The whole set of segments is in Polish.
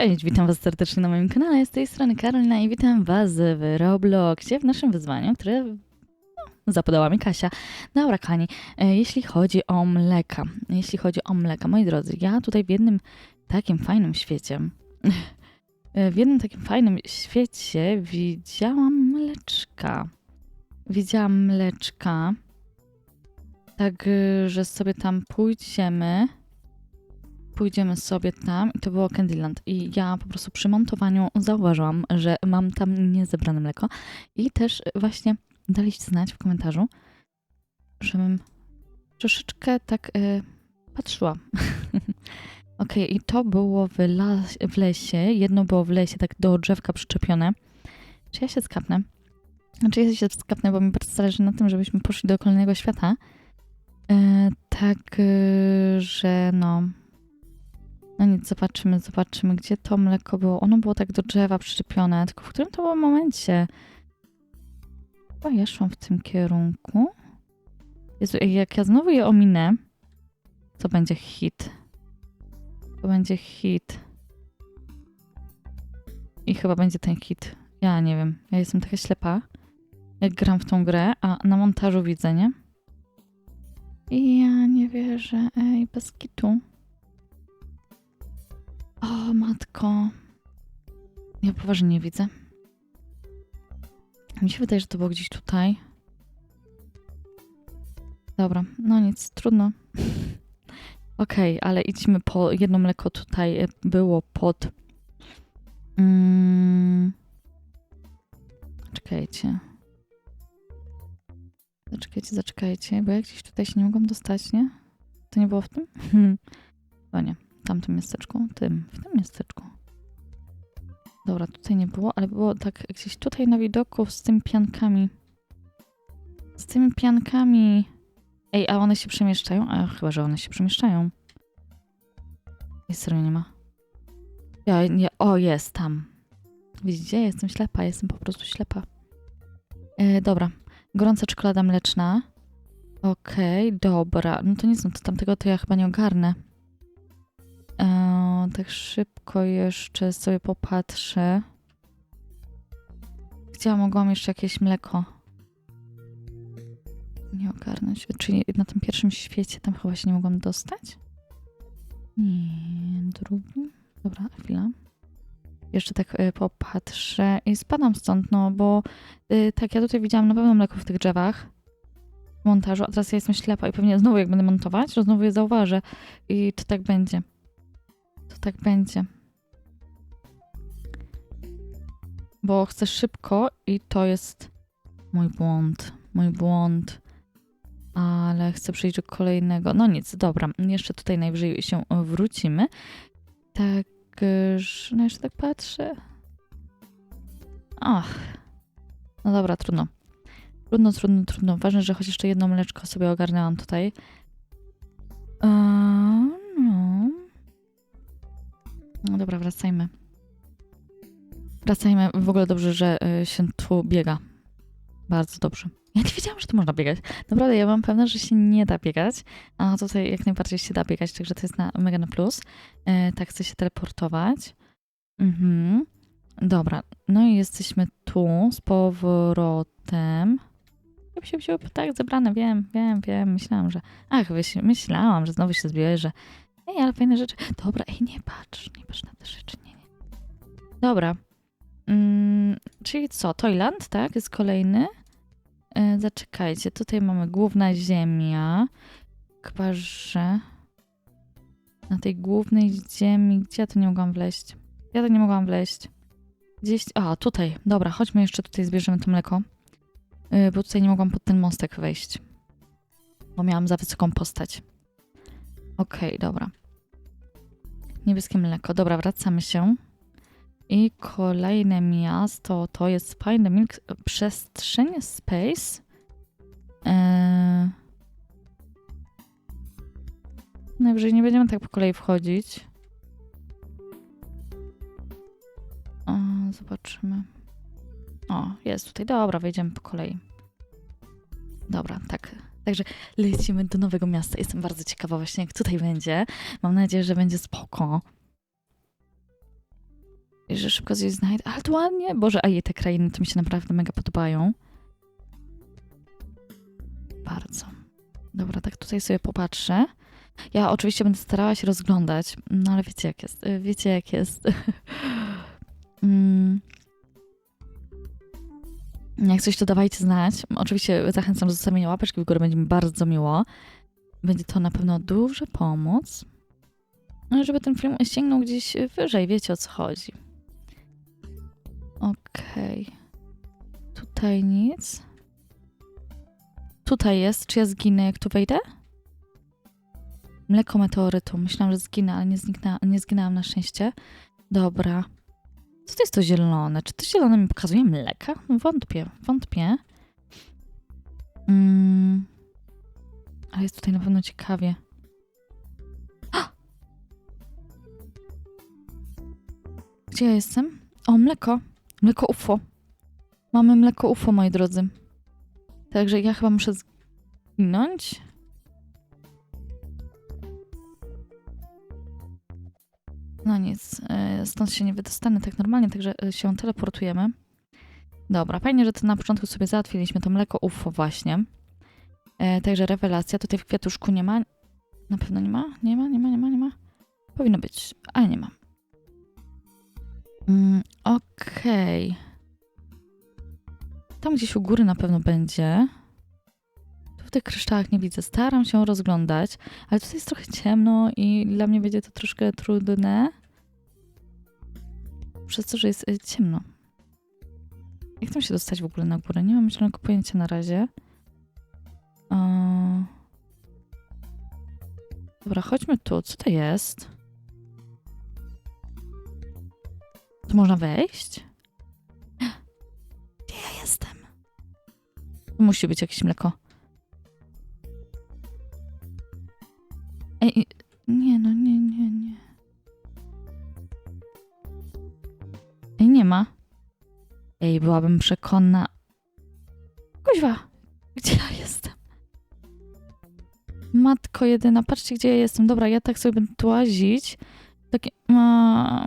Cześć, witam was serdecznie na moim kanale. Z tej strony Karolina i witam was w Robloxie w naszym wyzwaniu, które no, zapodała mi Kasia. Dobra, Kani, e, jeśli chodzi o mleka, jeśli chodzi o mleka, moi drodzy, ja tutaj w jednym takim fajnym świecie, e, w jednym takim fajnym świecie widziałam mleczka. Widziałam mleczka, tak, e, że sobie tam pójdziemy pójdziemy sobie tam i to było Candyland. I ja po prostu przy montowaniu zauważyłam, że mam tam niezebrane mleko i też właśnie daliście znać w komentarzu, żebym troszeczkę tak y, patrzyła. Okay, i to było w, las, w lesie. Jedno było w lesie, tak do drzewka przyczepione. Czy ja się skapnę? Znaczy ja się skapnę, bo mi bardzo zależy na tym, żebyśmy poszli do kolejnego świata. E, tak, y, że no, no nic, zobaczymy, zobaczymy, gdzie to mleko było. Ono było tak do drzewa przyczepione, tylko w którym to było momencie? Chyba ja szłam w tym kierunku. Jezu, jak ja znowu je ominę, to będzie hit. To będzie hit. I chyba będzie ten hit. Ja nie wiem, ja jestem taka ślepa, jak gram w tą grę, a na montażu widzę, nie? I ja nie wierzę, ej, bez kitu. O, matko. Ja poważnie nie widzę. Mi się wydaje, że to było gdzieś tutaj. Dobra, no nic, trudno. Okej, okay, ale idźmy po... Jedno mleko tutaj e, było pod... Mm... Czekajcie. Zaczekajcie, zaczekajcie, bo ja gdzieś tutaj się nie mogłam dostać, nie? To nie było w tym? Chyba nie tamtym miasteczku? Tym, w tym miasteczku. Dobra, tutaj nie było, ale było tak gdzieś tutaj na widoku z tymi piankami. Z tymi piankami. Ej, a one się przemieszczają? A chyba, że one się przemieszczają. Ej, serio nie ma. Ja, nie, o, jest tam. Widzicie? Jestem ślepa, jestem po prostu ślepa. E, dobra. Gorąca czekolada mleczna. Okej, okay, dobra. No to nic, no to tamtego to ja chyba nie ogarnę. E, tak szybko jeszcze sobie popatrzę. Gdzie ja mogłam jeszcze jakieś mleko? Nie ogarnąć. Czyli na tym pierwszym świecie tam chyba się nie mogłam dostać? Nie, drugim. Dobra, chwila. Jeszcze tak y, popatrzę i spadam stąd, no bo y, tak, ja tutaj widziałam na pewno mleko w tych drzewach montażu, a teraz ja jestem ślepa i pewnie znowu jak będę montować, to znowu je zauważę i to tak będzie tak będzie. Bo chcę szybko i to jest mój błąd. Mój błąd. Ale chcę przejść do kolejnego. No nic, dobra. Jeszcze tutaj najwyżej się wrócimy. Tak, no jeszcze tak patrzę. Ach. No dobra, trudno. Trudno, trudno, trudno. Ważne, że choć jeszcze jedno mleczko sobie ogarnęłam tutaj. Eee, no dobra, wracajmy. Wracajmy. W ogóle dobrze, że y, się tu biega. Bardzo dobrze. Ja nie wiedziałam, że tu można biegać. Naprawdę, ja mam pewna, że się nie da biegać, a tutaj jak najbardziej się da biegać, także to jest na, mega na plus. E, tak, chcę się teleportować. Mhm. Dobra, no i jesteśmy tu z powrotem. Siup, siup, tak, zebrane, wiem, wiem, wiem. Myślałam, że... Ach, myślałam, że znowu się zbierze. Ej, ale fajne rzeczy. Dobra, ej, nie patrz, nie patrz na te rzeczy, nie, nie. Dobra. Mm, czyli co, Toyland, tak? Jest kolejny. E, zaczekajcie, tutaj mamy główna ziemia. Chyba, że na tej głównej ziemi, gdzie ja to nie mogłam wleźć? Ja to nie mogłam wleźć. Gdzieś, a tutaj, dobra, chodźmy jeszcze tutaj, zbierzemy to mleko. Yy, bo tutaj nie mogłam pod ten mostek wejść. Bo miałam za wysoką postać. Okej, okay, dobra. Niebieskie mleko. Dobra, wracamy się. I kolejne miasto to jest the Milk przestrzeń Space. Eee... Najwyżej nie będziemy tak po kolei wchodzić. O, zobaczymy. O, jest tutaj. Dobra, wejdziemy po kolei. Dobra, tak. Także lecimy do nowego miasta. Jestem bardzo ciekawa właśnie, jak tutaj będzie. Mam nadzieję, że będzie spoko. I że szybko coś znajdę. Ale to ładnie. Boże, a jej te krainy to mi się naprawdę mega podobają. Bardzo. Dobra, tak tutaj sobie popatrzę. Ja oczywiście będę starała się rozglądać, no ale wiecie jak jest. Wiecie jak jest. Mm. Jak coś, to dawajcie znać. Oczywiście zachęcam do zostawienia łapeczki w górę, będzie mi bardzo miło. Będzie to na pewno duża pomoc, no, żeby ten film ściągnął gdzieś wyżej, wiecie o co chodzi. Okej. Tutaj nic. Tutaj jest. Czy ja zginę, jak tu wejdę? Mleko meteorytu. Myślałam, że zginę, ale nie, zniknę, nie zginęłam na szczęście. Dobra. Co to jest to zielone? Czy to zielone mi pokazuje mleka? Wątpię, wątpię. Mm. Ale jest tutaj na pewno ciekawie. Gdzie ja jestem? O, mleko. Mleko UFO. Mamy mleko UFO, moi drodzy. Także ja chyba muszę zginąć. Nic, e, stąd się nie wydostanę tak normalnie, także e, się teleportujemy. Dobra, fajnie, że to na początku sobie załatwiliśmy to mleko UFO właśnie. E, także rewelacja. Tutaj w kwiatuszku nie ma. Na pewno nie ma? Nie ma, nie ma, nie ma, nie ma. Powinno być, ale nie ma. Mm, Okej. Tam gdzieś u góry na pewno będzie. Tu w tych kryształach nie widzę. Staram się rozglądać, ale tutaj jest trochę ciemno i dla mnie będzie to troszkę trudne. Przez to, że jest y, ciemno. Jak tam się dostać w ogóle na górę? Nie mam zielonego pojęcia na razie. O... Dobra, chodźmy tu. Co to jest? Tu można wejść? Gdzie ja jestem? Tu musi być jakieś mleko. Ej, nie no, nie, nie, nie. Ej, nie ma. Ej, byłabym przekonna. Kuźwa, gdzie ja jestem? Matko jedyna, patrzcie gdzie ja jestem. Dobra, ja tak sobie będę tu łazić. Takie... A...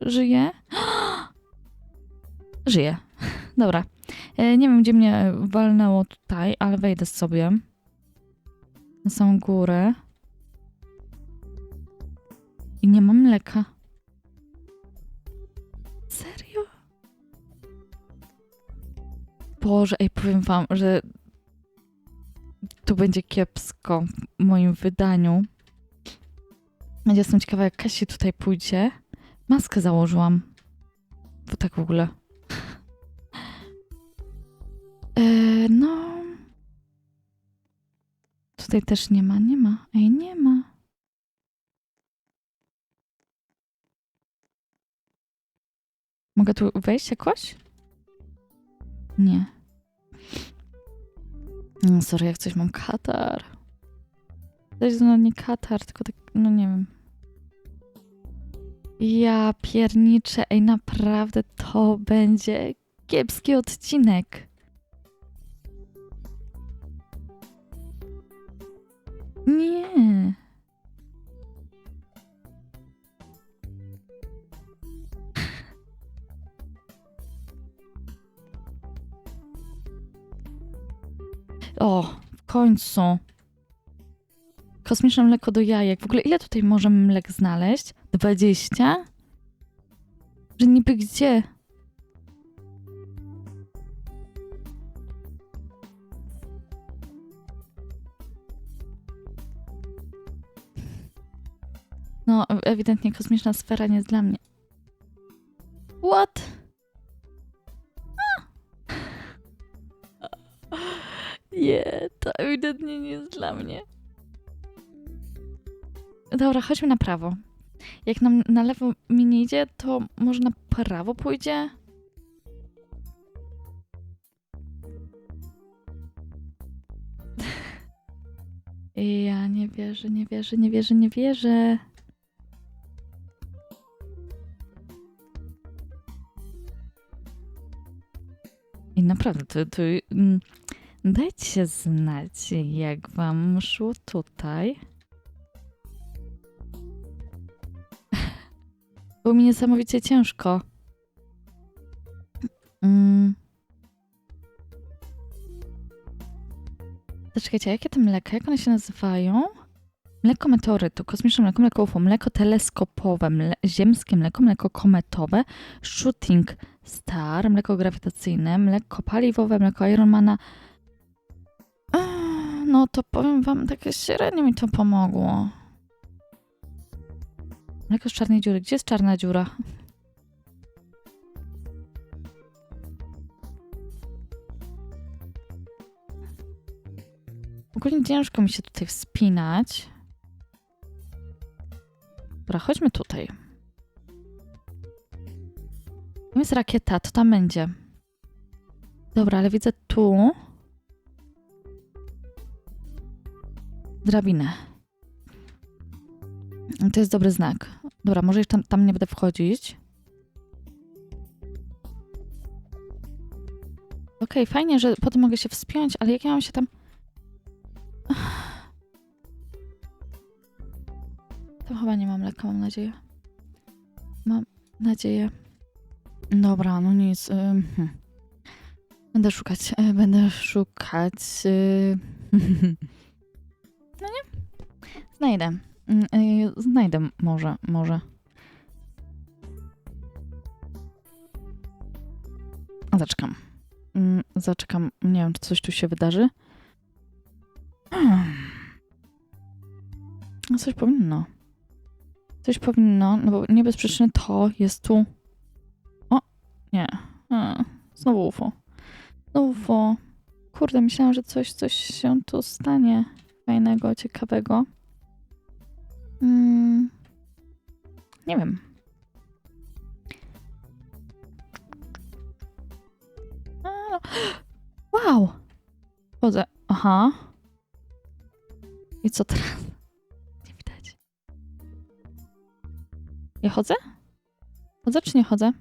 Żyję? Żyję. Dobra. E, nie wiem, gdzie mnie walnęło tutaj, ale wejdę sobie na samą górę. I nie mam mleka. Serio? Boże, ej, powiem wam, że tu będzie kiepsko w moim wydaniu. Ja Jestem ciekawa, jak Kasi tutaj pójdzie. Maskę założyłam. Bo tak w ogóle. E, no. Tutaj też nie ma, nie ma. Ej, nie ma. Mogę tu wejść jakoś? Nie. No, sorry, jak coś mam katar. Jest no nie katar, tylko tak, no nie wiem. Ja pierniczę, ej, naprawdę to będzie kiepski odcinek. Nie. O, w końcu. Kosmiczne mleko do jajek. W ogóle ile tutaj możemy mlek znaleźć? 20? Że niby gdzie? No, ewidentnie kosmiczna sfera nie jest dla mnie. Nie jest dla mnie. Dobra, chodźmy na prawo. Jak nam na lewo mi nie idzie, to może na prawo pójdzie? Ja nie wierzę, nie wierzę, nie wierzę, nie wierzę. I naprawdę, to, to mm, dajcie znać, jak wam szło tutaj. Było mi niesamowicie ciężko. Mm. Zaczekajcie, jakie te mleka? Jak one się nazywają? Mleko meteorytu, kosmiczne mleko, mleko UFO, mleko teleskopowe, mle ziemskie mleko, mleko kometowe, shooting star, mleko grawitacyjne, mleko paliwowe, mleko Ironmana. No to powiem wam, takie średnio mi to pomogło. Mleko z czarnej dziury. Gdzie jest czarna dziura? Ogólnie ciężko mi się tutaj wspinać. Dobra, chodźmy tutaj. Tam jest rakieta, to tam będzie. Dobra, ale widzę tu drabinę. To jest dobry znak. Dobra, może już tam, tam nie będę wchodzić. Okej, fajnie, że potem mogę się wspiąć, ale jak ja mam się tam... Tam chyba nie mam mleka, mam nadzieję. Mam nadzieję. Dobra, no nic. ym, hm. Będę szukać, e, będę szukać. No nie? Znajdę. Mm, y, Znajdę może, może. Zaczekam. Mm, Zaczekam. Nie wiem, czy coś tu się wydarzy. Hmm. Coś powinno. Coś powinno, no bo nie bez przyczyny to jest tu. O, nie. Znowu UFO. Znowu UFO. Kurde, myślałam, że coś, coś się tu stanie fajnego, ciekawego. Mm, nie wiem. Wow! Chodzę. Aha. I co teraz? Nie widać. Ja chodzę? Chodzę czy nie chodzę?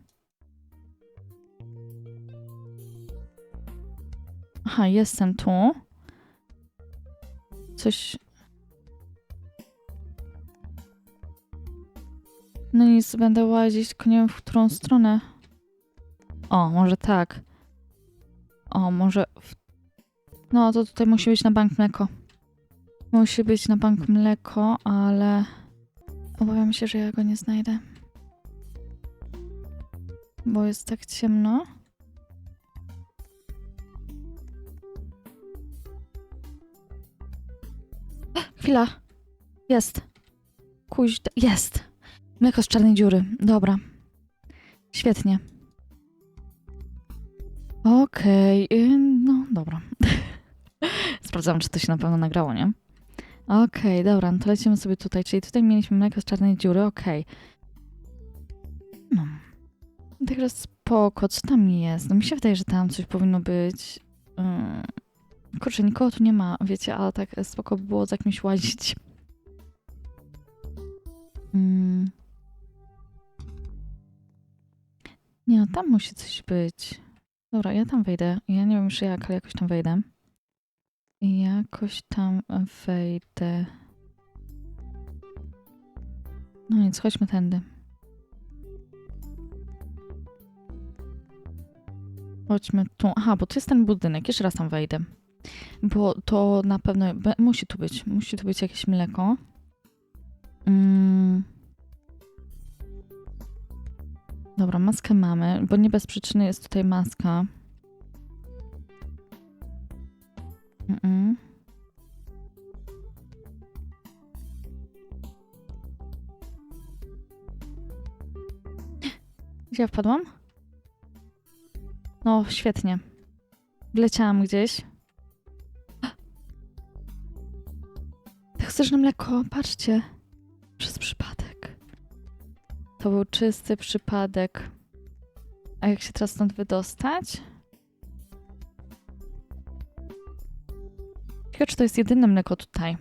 Aha, jestem tu. Coś. No nic, będę łazić, tylko nie wiem w którą stronę. O, może tak. O, może. W... No, to tutaj musi być na bank mleko. Musi być na bank mleko, ale. Obawiam się, że ja go nie znajdę. Bo jest tak ciemno. Chwila. Jest. Kuź, jest. Mleko z czarnej dziury. Dobra. Świetnie. Okej, y, no dobra. Sprawdzam, czy to się na pewno nagrało, nie? Okej, dobra, no to lecimy sobie tutaj. Czyli tutaj mieliśmy mleko z czarnej dziury, okej. No. Także spoko, co tam jest? No mi się wydaje, że tam coś powinno być. Yy... Kurczę, nikogo tu nie ma, wiecie, ale tak spoko by było za kimś łazić. Mm. Nie no, tam musi coś być. Dobra, ja tam wejdę. Ja nie wiem już jak, ale jakoś tam wejdę. Jakoś tam wejdę. No nic, chodźmy tędy. Chodźmy tu. Aha, bo to jest ten budynek. Jeszcze raz tam wejdę. Bo to na pewno musi tu być. Musi tu być jakieś mleko. Mm. Dobra, maskę mamy, bo nie bez przyczyny jest tutaj maska. Mm-mm. Gdzie ja wpadłam? No, świetnie. Wleciałam gdzieś. Toksyczne mleko, patrzcie. Przez przypadek. To był czysty przypadek. A jak się teraz stąd wydostać? Ciekawe, czy to jest jedyne mleko tutaj.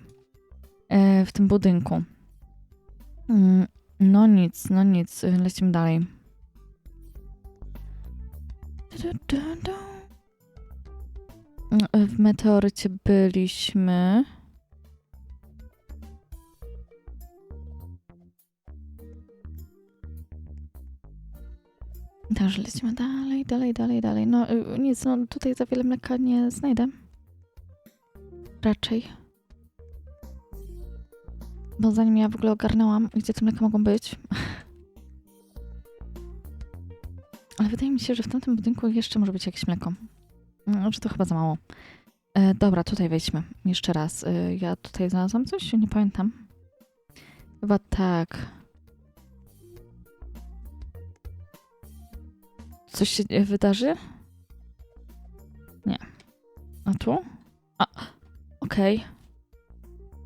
E, w tym budynku. Mm, no nic, no nic. Lecimy dalej. W meteorycie byliśmy. Także lecimy dalej, dalej, dalej, dalej. No y, nic, no tutaj za wiele mleka nie znajdę. Raczej. Bo zanim ja w ogóle ogarnęłam, gdzie te mleka mogą być. Ale wydaje mi się, że w tamtym budynku jeszcze może być jakieś mleko. No, że to chyba za mało. E, dobra, tutaj wejdźmy. Jeszcze raz. E, ja tutaj znalazłam coś? Nie pamiętam. Chyba tak. Coś się e, wydarzy? Nie. A tu? A, okej.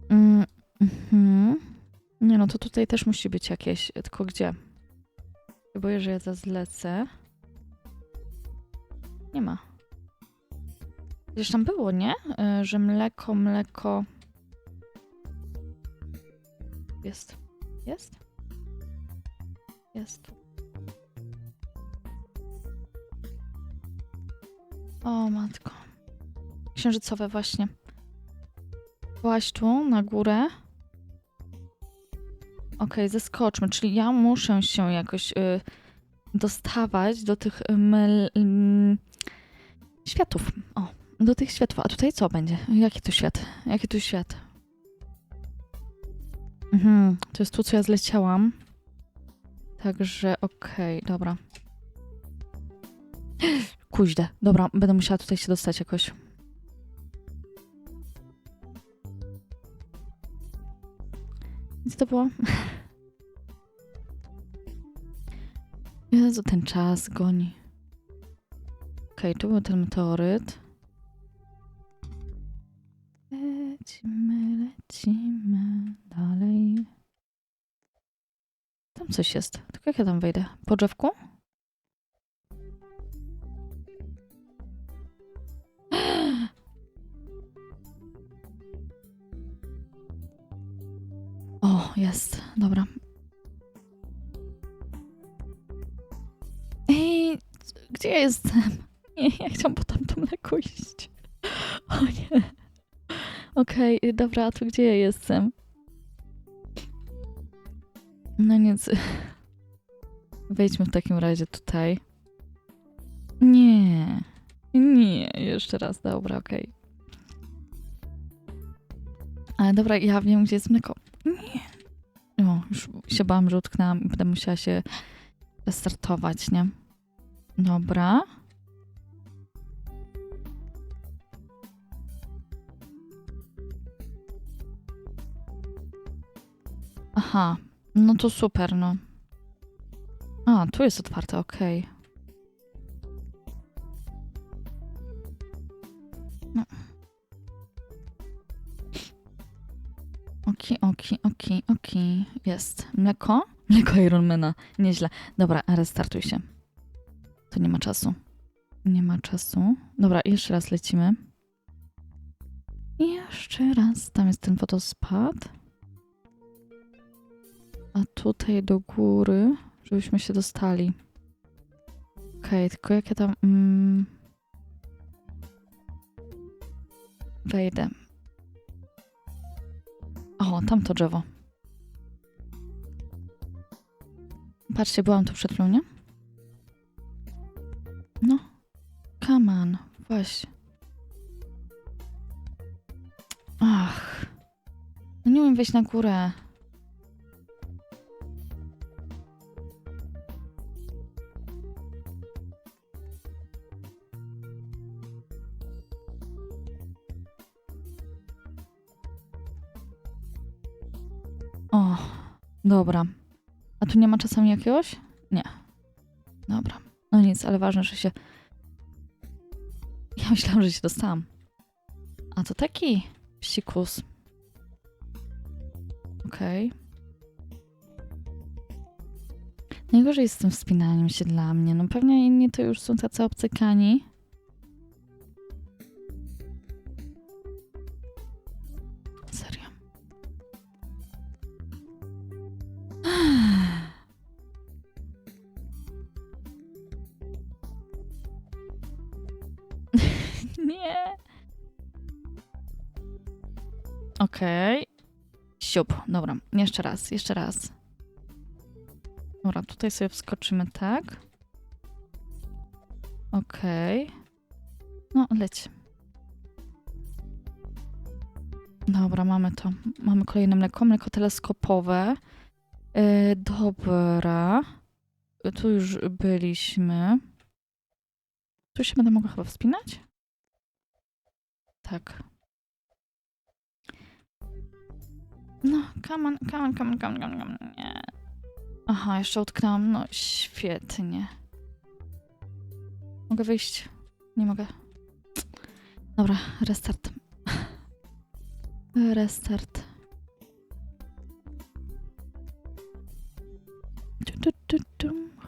Mm, mhm. Nie no, to tutaj też musi być jakieś, e, tylko gdzie? Boję, że ja to zlecę. Nie ma. Gdzieś tam było, nie? E, Że mleko, mleko... Jest. Jest? Jest. O matko. Księżycowe właśnie. Byłaś tu, na górę. Okej, zeskoczmy, czyli ja muszę się jakoś y, dostawać do tych mel, ym, światów. O, do tych światów. A tutaj co będzie? Jaki tu świat? Jaki tu świat? Mhm, to jest tu, co ja zleciałam. Także okej, dobra. Kuźdę. Dobra, będę musiała tutaj się dostać jakoś. Gdzie to było? Jezu, ten czas goni. Okej, tu był ten meteoryt. Lecimy, lecimy dalej. Tam coś jest. Tylko jak ja tam wejdę? Po drzewku? Jest. Dobra. Ej, gdzie ja jestem? Nie, ja chciałam po tamto mleko iść. O nie. Okej, dobra, a tu gdzie ja jestem? No nic. Wejdźmy w takim razie tutaj. Nie. Nie, jeszcze raz, dobra, okej. Ale dobra, ja wiem, gdzie jest mleko. Nie. Już się bałam, że utknęłam i będę musiała się restartować, nie? Dobra. Aha, no to super, no. A, tu jest otwarte, okej. No. Oki, oki, oki, oki. Jest. Mleko? Mleko Ironmana. Nieźle. Dobra, restartuj się. To nie ma czasu. Nie ma czasu. Dobra, jeszcze raz lecimy. I jeszcze raz. Tam jest ten wodospad. A tutaj do góry, żebyśmy się dostali. Okej, tylko jak ja tam... Mm, wejdę. O, tamto drzewo. Patrzcie, byłam tu przed chwilą, nie? No. Come on. Właśnie. Ach. No nie umiem wejść na górę. Dobra. A tu nie ma czasami jakiegoś? Nie. Dobra. No nic, ale ważne, że się... Ja myślałam, że się dostałam. A to taki psikus. Okej. Najgorzej jest z tym wspinaniem się dla mnie. No pewnie inni to już są tacy obcykani. Nie. Okej. Siup. Dobra, jeszcze raz, jeszcze raz. Dobra, tutaj sobie wskoczymy tak. Okej. No, leć. Dobra, mamy to. Mamy kolejne mleko. Mleko teleskopowe. Yy, dobra. Tu już byliśmy. Tu się będę mogła chyba wspinać? Tak. No, come on, come on, come on, come on, come on. Nie. Aha, jeszcze utknęłam. No, świetnie. Mogę wyjść? Nie mogę. Dobra, restart. Restart.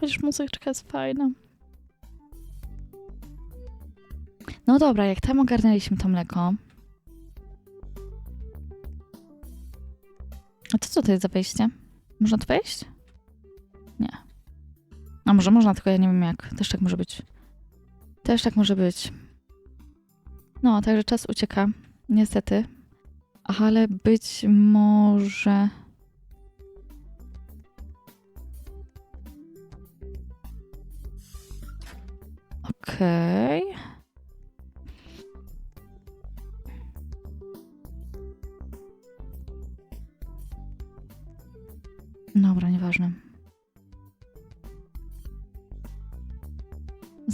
Chociaż muzyczka jest fajna. Dobra, jak tam ogarnęliśmy to mleko. A to co to jest za wejście? Można tu wejść? Nie. A może można, tylko ja nie wiem jak. Też tak może być. Też tak może być. No, także czas ucieka. Niestety. Ale być może... Okej. Dobra,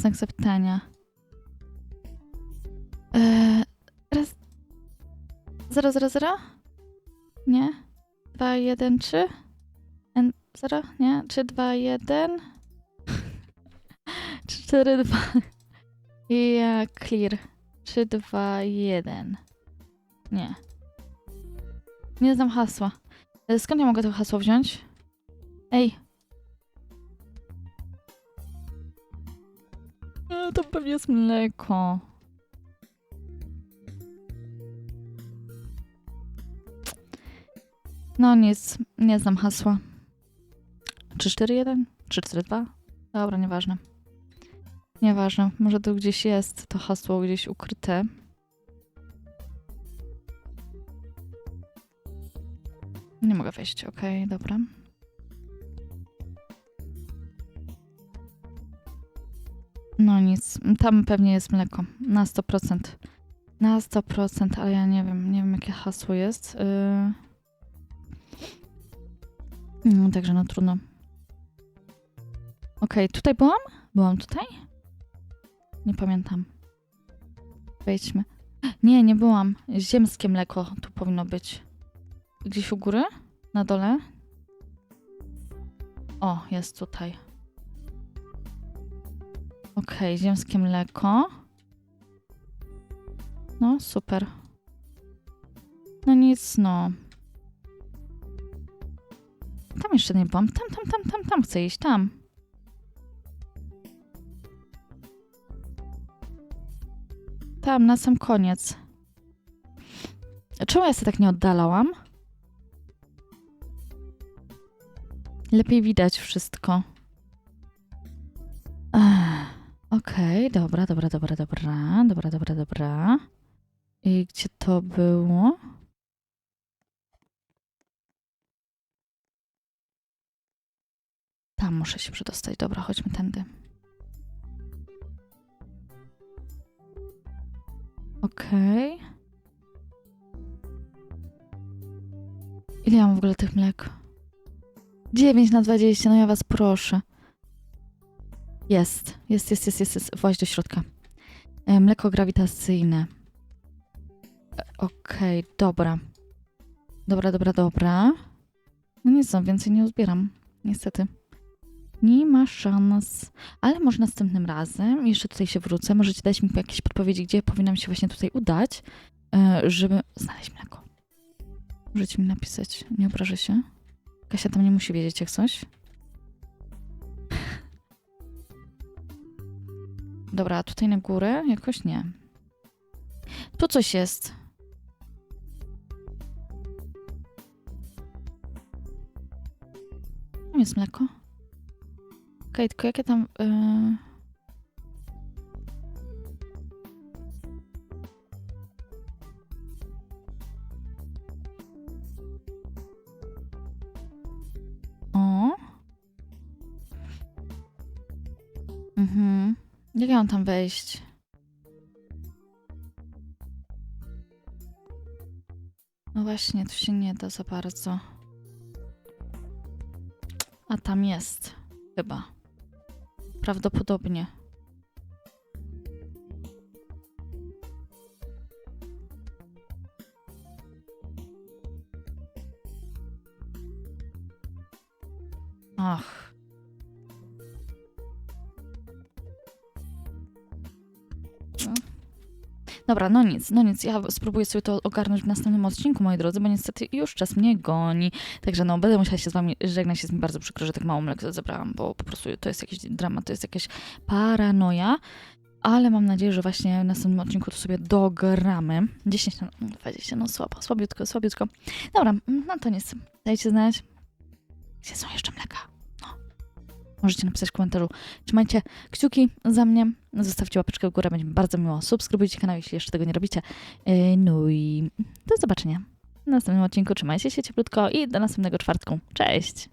Znak zapytania. Eee, raz. Zero, zero, zero? Nie? Dwa, jeden, trzy? N, zero? Nie? Trzy, dwa, jeden? Cztery, dwa. I ja clear. Trzy, dwa, jeden. Nie. Nie znam hasła. E, Skąd ja mogę to hasło wziąć? Ej. Pewnie jest mleko. No nic, nie znam hasła. 341? 342? Dobra, nieważne. Nieważne, może tu gdzieś jest to hasło gdzieś ukryte. Nie mogę wejść, okej, dobra. No nic, tam pewnie jest mleko, na 100%. Na 100%, ale ja nie wiem, nie wiem jakie hasło jest. Yy... No, także no trudno. Okej, tutaj byłam? Byłam tutaj? Nie pamiętam. Wejdźmy. Nie, nie byłam. Ziemskie mleko tu powinno być. Gdzieś u góry? Na dole? O, jest tutaj. Okej, ziemskie mleko. No, super. No nic, no. Tam jeszcze nie byłam. Tam, tam, tam, tam, tam chcę iść, tam. Tam, na sam koniec. Czemu ja się tak nie oddalałam? Lepiej widać wszystko. Ech, Okej, dobra, dobra, dobra, dobra, dobra, dobra, dobra. I gdzie to było? Tam muszę się przedostać. Dobra, chodźmy tędy. Okej. Ile ja mam w ogóle tych mlek? 9 na 20, no ja was proszę. Jest, jest, jest, jest, jest, jest. Właź do środka. E, mleko grawitacyjne. E, Okej, dobra. Dobra, dobra, dobra. No nic, no, więcej nie uzbieram. Niestety. Nie ma szans. Ale może następnym razem, jeszcze tutaj się wrócę, możecie dać mi jakieś podpowiedzi, gdzie powinnam się właśnie tutaj udać, e, żeby znaleźć mleko. Możecie mi napisać, nie obrażę się. Kasia tam nie musi wiedzieć jak coś. Dobra, tutaj na górę jakoś nie. Tu coś jest. Tam jest mleko. Okej, tylko jakie tam... Yy... Jak ja mam tam wejść? No właśnie, tu się nie da za bardzo. A tam jest. Chyba. Prawdopodobnie. Ach. Dobra, no nic, no nic. Ja spróbuję sobie to ogarnąć w następnym odcinku, moi drodzy, bo niestety już czas mnie goni. Także no, będę musiała się z wami żegnać. Jest mi bardzo przykro, że tak mało mleka zebrałam, bo po prostu to jest jakiś dramat, to jest jakaś paranoja. Ale mam nadzieję, że właśnie w następnym odcinku to sobie dogramy. 10 na 20, no słabo, słabiutko, słabiutko. Dobra, no to nic. Dajcie znać, gdzie są jeszcze mleka. Możecie napisać w komentarzu. Trzymajcie kciuki za mnie. Zostawcie łapeczkę w górę, będzie mi bardzo miło. Subskrybujcie kanał, jeśli jeszcze tego nie robicie. Yy, No i do zobaczenia w następnym odcinku. Trzymajcie się cieplutko i do następnego czwartku. Cześć!